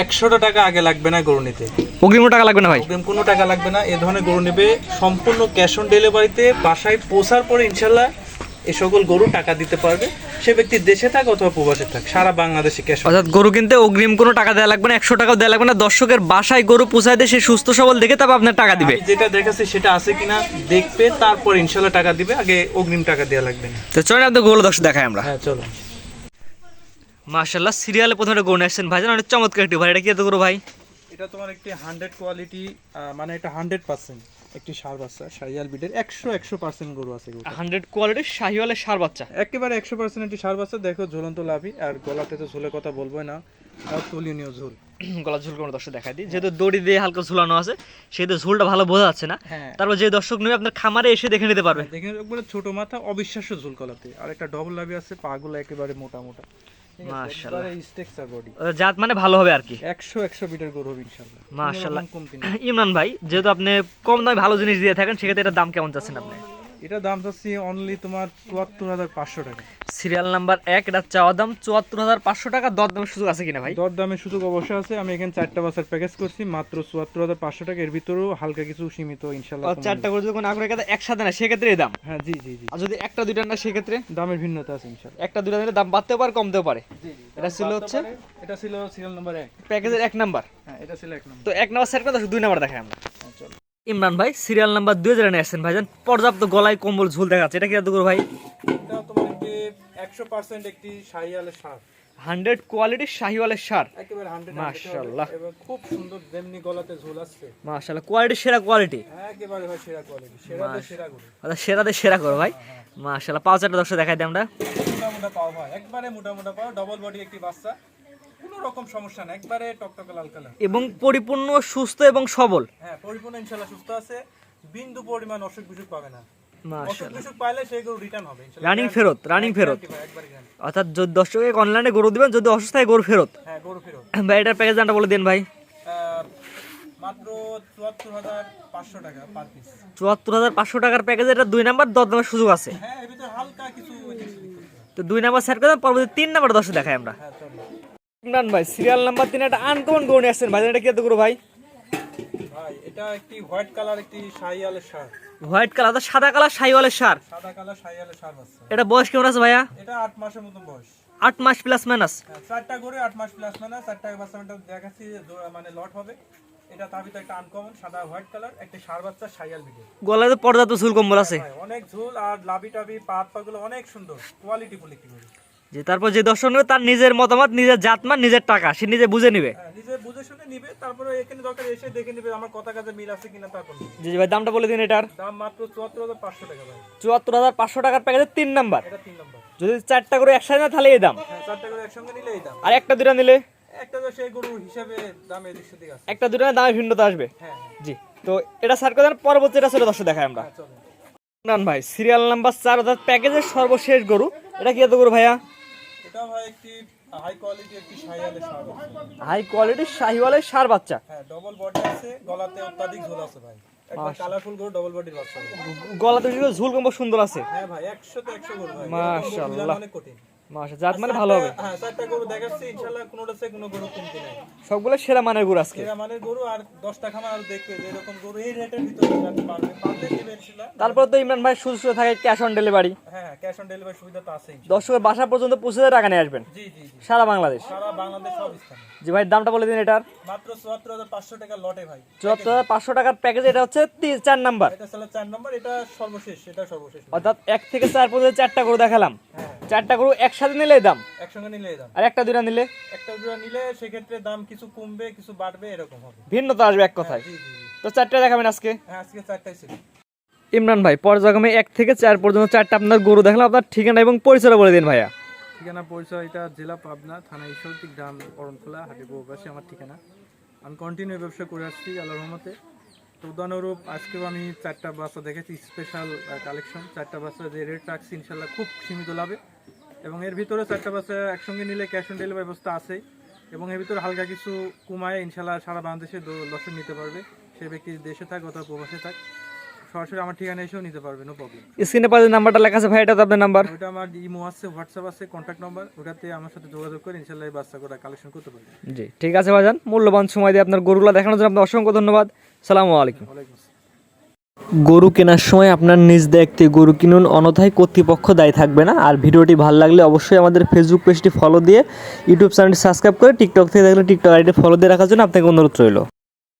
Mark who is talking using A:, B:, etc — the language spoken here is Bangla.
A: একশোটা টাকা আগে লাগবে না গরু নিতে।
B: অগ্রিম টাকা লাগবে না ভাই?
A: অগ্রিম কোনো টাকা লাগবে না এ ধরনের গরু নেবে সম্পূর্ণ ক্যাশ অন ডেলিভারিতে বাসায় পৌঁছার পরে ইনশাল্লাহ এই সকল গরু টাকা দিতে পারবে। সে ব্যক্তি দেশে থাক অথবা প্রবাসে থাক সারা বাংলাদেশে ক্যাশ
B: অর্থাৎ গরু কিনতে অগ্রিম কোনো টাকা দেওয়া লাগবে না একশো টাকাও দেওয়া লাগবে না দর্শকের বাসায় গরু পোষায় দিয়ে সে সুস্থ সবল দেখে তারপর আপনার টাকা দিবে।
A: আমি যেটা দেখাচ্ছি সেটা আছে কিনা দেখবে তারপর ইনশাল্লাহ টাকা দিবে আগে অগ্রিম টাকা দেওয়া লাগবে না।
B: তো চলেন আপনার গরু দর্শক দেখাই আমরা।
A: হ্যাঁ চলো
B: মার্শাল্লাহ সিরিয়ালে প্রথমে একটা গরু আসছেন ভাই অনেক চমৎকার একটি ভাই। এটা কি এত গরু ভাই?
A: এটা তোমার একটি হান্ড্রেড কোয়ালিটি মানে এটা হান্ড্রেড পার্সেন্ট একটি সার বাচ্চা সাইয়াল বিডের একশো একশো পার্সেন্ট গরু আছে
B: হান্ড্রেড কোয়ালিটির শাহিওয়ালের সার বাচ্চা।
A: একেবারে একশো পার্সেন্ট একটি সার বাচ্চা দেখো ঝুলন্ত লাভি আর গলাতে তো ঝুলের কথা বলবোই না তুলনীয় ঝুল।
B: গলা ঝুল কোনো দর্শক দেখাই দিই যেহেতু দড়ি দিয়ে হালকা ঝুলানো আছে সেহেতু ঝুলটা ভালো বোঝা যাচ্ছে না।
A: হ্যাঁ।
B: তারপর যে দর্শক নেবে আপনার খামারে এসে দেখে নিতে পারবে।
A: দেখে একবারে ছোট মাথা অবিশ্বাস্য ঝুল কলাতে আর একটা ডবল লাভি আছে পাগুলো একেবারে মোটা মোটা।
B: মাশাআল্লাহ।
A: বডি
B: জাত মানে ভালো হবে আর কি।
A: একশো একশো মিটার গরু হবে ইনশাল্লাহ
B: মাশাআল্লাহ। ইমরান ভাই যেহেতু আপনি কম দামে ভালো জিনিস দিয়ে থাকেন সেক্ষেত্রে এটার দাম কেমন চাচ্ছেন আপনি?
A: এটা দাম চাচ্ছি অনলি তোমার চুয়াত্তর হাজার পাঁচশো টাকা।
B: সিরিয়াল নাম্বার এক এটা চাওয়া দাম চুয়াত্তর হাজার পাঁচশো টাকা। দর দামের সুযোগ আছে কিনা ভাই?
A: দর দামের সুযোগ অবশ্যই আছে। আমি এখানে চারটা বাসের প্যাকেজ করছি মাত্র চুয়াত্তর হাজার পাঁচশো টাকা। এর ভিতরেও হালকা কিছু সীমিত ইনশাল্লাহ
B: চারটা করে যদি কোনো আগ্রহ থাকে একসাথে না সেক্ষেত্রে এই দাম?
A: হ্যাঁ জি জি জি।
B: আর যদি একটা দুইটা না সেক্ষেত্রে?
A: দামের ভিন্নতা আছে ইনশাল্লাহ
B: একটা দুইটা দিলে দাম বাড়তেও পারে কমতেও পারে। এটা ছিল হচ্ছে
A: এটা ছিল সিরিয়াল নাম্বার এক।
B: প্যাকেজের এক নাম্বার
A: হ্যাঁ এটা ছিল এক নম্বর
B: তো এক নাম্বার সেট করে দুই নাম্বার দেখাই আমরা। ইমরান ভাই সিরিয়াল নাম্বার দুই হাজার নিয়ে আসছেন ভাইজান। পর্যাপ্ত গলায় কম্বল ঝুল দেখা যাচ্ছে এটা কি এত ভাই?
A: একশো পার্সেন্ট একটি শাহিয়ালের সার।
B: হান্ড্রেড কোয়ালিটির শাহিওয়ালের সার?
A: একেবারে হান্ড্রেড
B: মাশাআল্লাহ।
A: খুব সুন্দর যেমনি গলাতে ঝোল আসছে।
B: মাশাআল্লাহ। কোয়ালিটি সেরা কোয়ালিটি?
A: একেবারে সেরা কোয়ালিটি। সেরাতে সেরা
B: সেরাতে করো ভাই। পাঁচ দর্শক দেখাই দিই আমরা।
A: মোটা মোটা পাও ভাই। একবারে মোটা মোটা পাও। ডবল বডি একটি বাচ্চা। কোনো রকম সমস্যা না একবারে টকটকে লাল কালার।
B: এবং পরিপূর্ণ সুস্থ এবং সবল।
A: হ্যাঁ পরিপূর্ণ ইনশাল্লাহ সুস্থ আছে বিন্দু পরিমাণ অসুখ বিসুখ পাবে না।
B: রানিং ফেরত রানিং ফেরত। অর্থাৎ যদি অনলাইনে গরু দিবেন যদি অসুস্থ হয় গরু ফেরত।
A: হ্যাঁ গরু ফেরত।
B: ভাই এটার প্যাকেজ দামটা বলে দিন ভাই।
A: চুয়াত্তর হাজার পাঁচশো
B: টাকার প্যাকেজ এটা দুই নাম্বার দামের সুযোগ আছে।
A: হ্যাঁ।
B: তো দুই নাম্বার সেট করে পরবর্তী তিন নাম্বার দেখাই আমরা।
A: হ্যাঁ
B: ইমরান ভাই সিরিয়াল নাম্বার তিন একটা আনকমন গরু নিয়ে আসছেন ভাই এটা কি এত গরু ভাই?
A: ভাই এটা একটি হোয়াইট কালার একটি শাহিয়ালের সার।
B: হোয়াইট কালার সাদা কালার শাহিওয়ালের সার?
A: সাদা কালার শাহিয়ালের সার বাচ্চা
B: এটা বয়স কেমন আছে ভাইয়া?
A: এটা আট মাসের মতন বয়স।
B: আট মাস প্লাস মাইনাস
A: হ্যাঁ, চারটা করে আট মাস প্লাস চারটা বাচ্চা মানে দেখাচ্ছি মানে লট হবে। এটা তার ভিতরে একটা আনকমন সাদা হোয়াইট কালার একটা সার বাচ্চা
B: গলায় তো চুল কম্বল আছে।
A: অনেক ঝুল আর লাভি টাবি পাত পাগুলো অনেক সুন্দর কোয়ালিটি গরু।
B: যে তারপর যে দর্শক নেবে তার নিজের মতামত নিজের জাতমান নিজের টাকা সে নিজে বুঝে নিবে।
A: হ্যাঁ নিজে বুঝে শুনে নিবে তারপরে এখানে দরকার এসে দেখে নিবে আমার কথা কাজে মিল আছে কিনা তারপর
B: জি জি ভাই দামটা বলে দিন এটার।
A: দাম মাত্র চুয়াত্তর হাজার পাঁচশো টাকা ভাই।
B: চুয়াত্তর হাজার পাঁচশো টাকার প্যাকেজের তিন নাম্বার।
A: এটা তিন নম্বর।
B: যদি চারটা করে একসাথে না তাহলে এই দাম।
A: হ্যাঁ চারটা করে একসঙ্গে নিলে এই দাম।
B: আর একটা দুটা নিলে?
A: একটা তো সেই গরুর হিসাবে দাম এদিক সেদিক আছে।
B: একটা দুটা দামে ভিন্নতা আসবে।
A: হ্যাঁ
B: জি তো এটা সার করে দেন পরবর্তী এটা ছিল দর্শক দেখাই আমরা। ভাই সিরিয়াল নাম্বার চার অর্থাৎ প্যাকেজের সর্বশেষ গরু। এটা কি এত গরু ভাইয়া?
A: এটা ভাই একটি হাই কোয়ালিটি একটি শাহিওয়ালের সার
B: হাই কোয়ালিটির শাহিওয়ালের সার বাচ্চা?
A: হ্যাঁ ডবল বডি আছে গলাতে অত্যাধিক ঝোল আছে ভাই। কালারফুল গরু ডবল বডির বাচ্চা।
B: গলাতে ঝুল কম্ব সুন্দর আছে?
A: হ্যাঁ ভাই একশো তো একশো গরু ভাই।
B: মাশাআল্লাহ।
A: অনেক কঠিন।
B: জাত মানে ভালো হবে।
A: হ্যাঁ চারটা গরু দেখাচ্ছি ইনশাল্লাহ কোনোটা সে কোনো গরু কিনতে নাই।
B: সবগুলো সেরা মানের গরু আজকে।
A: এরা গরু আর দশটা খামার আর দেখবে যে এরকম গরু এই রেটের ভিতরে আপনি পারবে। পারলে নেবে ইনশাল্লাহ
B: তারপর তো ইমরান ভাই সুস্থ থাকে ক্যাশ অন ডেলিভারি
A: হ্যাঁ ক্যাশ অন ডেলিভারি সুবিধা তো আছেই
B: দর্শকের বাসা পর্যন্ত পৌঁছে টাকা নিয়ে আসবেন।
A: জি জি জি।
B: সারা বাংলাদেশ।
A: সারা বাংলাদেশ সব স্থানে।
B: জি ভাই দামটা বলে দিন এটার।
A: মাত্র চুয়াত্তর হাজার পাঁচশো টাকা লটে ভাই।
B: চুয়াত্তর হাজার পাঁচশো টাকার প্যাকেজ এটা হচ্ছে নাম্বার।
A: এটা নম্বর এটা সর্বশেষ এটা সর্বশেষ।
B: অর্থাৎ এক থেকে চার পর্যন্ত চারটা গরু দেখালাম। চারটা গরু একসাথে নিলে দাম?
A: একসঙ্গে নিলে দাম।
B: আর একটা দুটা নিলে?
A: একটা দুটো নিলে সেক্ষেত্রে দাম কিছু কমবে কিছু বাড়বে এরকম হবে।
B: ভিন্নতা আসবে এক কথায়।
A: জি
B: তো চারটা দেখাবেন আজকে?
A: হ্যাঁ আজকে চারটাই ছিল।
B: ইমরান ভাই পর্যায়ক্রমে এক থেকে চার পর্যন্ত চারটা আপনার গরু দেখলাম। আপনার ঠিকানা এবং পরিচয় বলে দিন ভাইয়া।
A: ঠিকানা পরিচয় এটা জেলা পাবনা থানা ঈশ্বরদী গ্রাম অরণখোলা হাটি বউবাসী আমার ঠিকানা। আমি কন্টিনিউ ব্যবসা করে আসছি আল্লাহ রহমতে। উদাহরণরূপ আজকেও আমি চারটা বাচ্চা দেখেছি স্পেশাল কালেকশন চারটা বাচ্চা যে রেট রাখছি ইনশাল্লাহ খুব সীমিত লাভে। এবং এর ভিতরে চারটা বাচ্চা একসঙ্গে নিলে ক্যাশ অন ডেলিভারি ব্যবস্থা আছে। এবং এর ভিতরে হালকা কিছু কুমায় ইনশাল্লাহ সারা বাংলাদেশে দর্শন নিতে পারবে। সে ব্যক্তি দেশে থাক অথবা প্রবাসে থাক। সরাসরি আমার ঠিকানা এসেও নিতে পারবে নো প্রবলেম
B: স্ক্রিনে পাশে নাম্বারটা লেখা আছে ভাই এটা তো আপনার নাম্বার
A: ওটা আমার ইমো আছে হোয়াটসঅ্যাপ আছে কন্ট্যাক্ট নাম্বার ওটাতে আমার সাথে যোগাযোগ করে ইনশাল্লাহ এই বাচ্চাগুলো কালেকশন করতে পারবে।
B: জি ঠিক আছে ভাইজান মূল্যবান সময় দিয়ে আপনার গরুগুলো দেখানোর জন্য আপনার অসংখ্য ধন্যবাদ। সালামু আলাইকুম।
A: ওয়ালাইকুম আসসালাম।
B: গরু কেনার সময় আপনার নিজ দেখতে গরু কিনুন অনথায় কর্তৃপক্ষ দায়ী থাকবে না। আর ভিডিওটি ভালো লাগলে অবশ্যই আমাদের ফেসবুক পেজটি ফলো দিয়ে ইউটিউব চ্যানেলটি সাবস্ক্রাইব করে টিকটক থেকে দেখলে টিকটক আইডি ফলো দিয়ে রাখার জন্য আপনাকে অনুরোধ রইল।